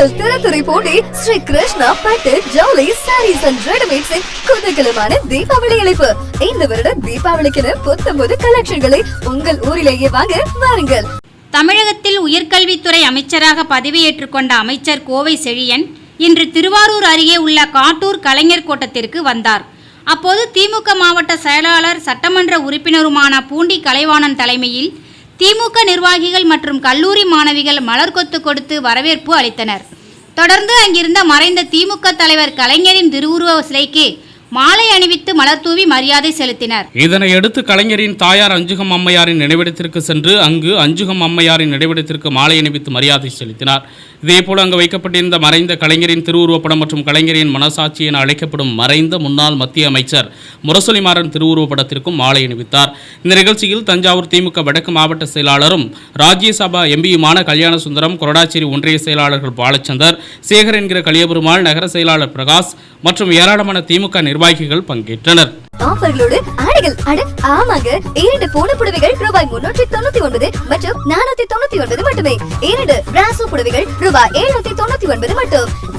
உங்கள் திறத்துறை போட்டி ஸ்ரீ கிருஷ்ணா பட்டு ஜவுளி சாரீஸ் அண்ட் ரெடிமேட்ஸின் குதகலமான தீபாவளி அழைப்பு இந்த வருட தீபாவளிக்கென புத்தம்பது கலெக்ஷன்களை உங்கள் ஊரிலேயே வாங்க வாருங்கள். தமிழகத்தில் உயர்கல்வித்துறை அமைச்சராக பதவியேற்றுக் கொண்ட அமைச்சர் கோவை செழியன் இன்று திருவாரூர் அருகே உள்ள காட்டூர் கலைஞர் கோட்டத்திற்கு வந்தார். அப்போது திமுக மாவட்ட செயலாளர் சட்டமன்ற உறுப்பினருமான பூண்டி கலைவாணன் தலைமையில் திமுக நிர்வாகிகள் மற்றும் கல்லூரி மாணவிகள் மலர் கொத்து கொடுத்து வரவேற்பு அளித்தனர். தொடர்ந்து அங்கிருந்த மறைந்த திமுக தலைவர் கலைஞரின் திருவுருவ சிலைக்கு மாலை அணிவித்து மலர் தூவி மரியாதை செலுத்தினர். இதனையடுத்து கலைஞரின் தாயார் அஞ்சுகம் அம்மையாரின் நினைவிடத்திற்கு சென்று அங்கு அஞ்சுகம் அம்மையாரின் நினைவிடத்திற்கு மாலை அணிவித்து மரியாதை செலுத்தினார். இதேபோல் அங்கு வைக்கப்பட்டிருந்த மறைந்த கலைஞரின் திருவுருவப்படம் மற்றும் கலைஞரின் மனசாட்சி என அழைக்கப்படும் மறைந்த முன்னாள் மத்திய அமைச்சர் முரசொலிமாறன் திருவுருவப்படத்திற்கும் மாலை அணிவித்தார். இந்த நிகழ்ச்சியில் தஞ்சாவூர் திமுக வடக்கு மாவட்ட செயலாளரும் ராஜ்யசபா எம்பியுமான கல்யாண சுந்தரம் கொரடாச்சேரி ஒன்றிய செயலாளர்கள் பாலச்சந்தர் சேகர் என்கிற கலியபெருமாள் நகர செயலாளர் பிரகாஷ் மற்றும் ஏராளமான திமுக நிர்வாகிகள் பங்கேற்றனர். ஆஃபர்களோடு ஆடைகள் அட ஆமாங்க. இரண்டு போன புடவைகள் ரூபாய் முன்னூற்றி தொண்ணூத்தி ஒன்பது மற்றும் நானூத்தி தொண்ணூத்தி ஒன்பது மட்டுமே. இரண்டு பிராசோ புடவைகள் ரூபாய் எழுநூத்தி தொண்ணூத்தி ஒன்பது மட்டும்.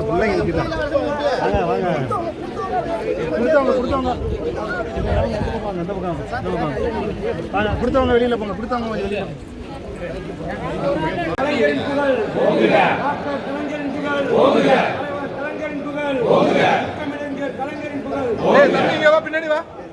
பிள்ளைங்க வாங்க வாங்க. கொடுத்தவங்க கொடுத்தவங்க. இந்த பக்கம் வாங்க, இந்த பக்கம் வாங்க, இந்த பக்கம் வாங்க.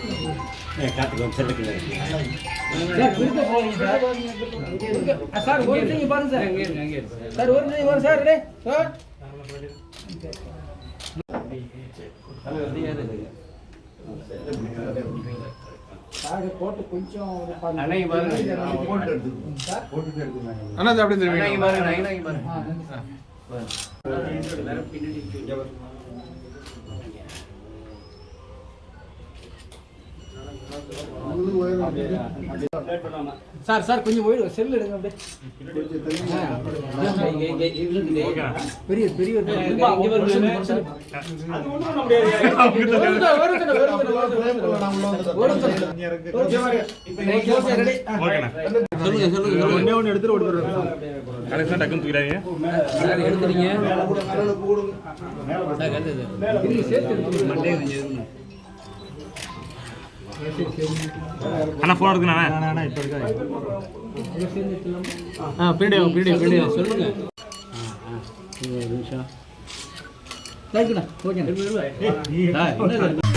கொஞ்சம் வெளியில போங்க. சார் ஒரு நிமிஷம் பாருங்க. சார். சார் ஒரு நிமிஷம் பாருங்க சார் சார் சார் சார் கொஞ்சம் போயிடு செல் எடுங்க அப்படியே. பெரிய பெரிய செல்லு, செல்லு. சொல்லுங்க சொல்லுங்க ஒண்ணு எடுத்துட்டு ஓடிடுறோம் சார் எடுத்துறீங்க சார் கட்டுது அண்ணா போன் இருக்குண்ணா அண்ணா இப்ப இருக்கா ஆ பின்னாடி பின்னாடி வாங்க. சொல்லுங்க நிமிஷம் ஓகேண்ணா.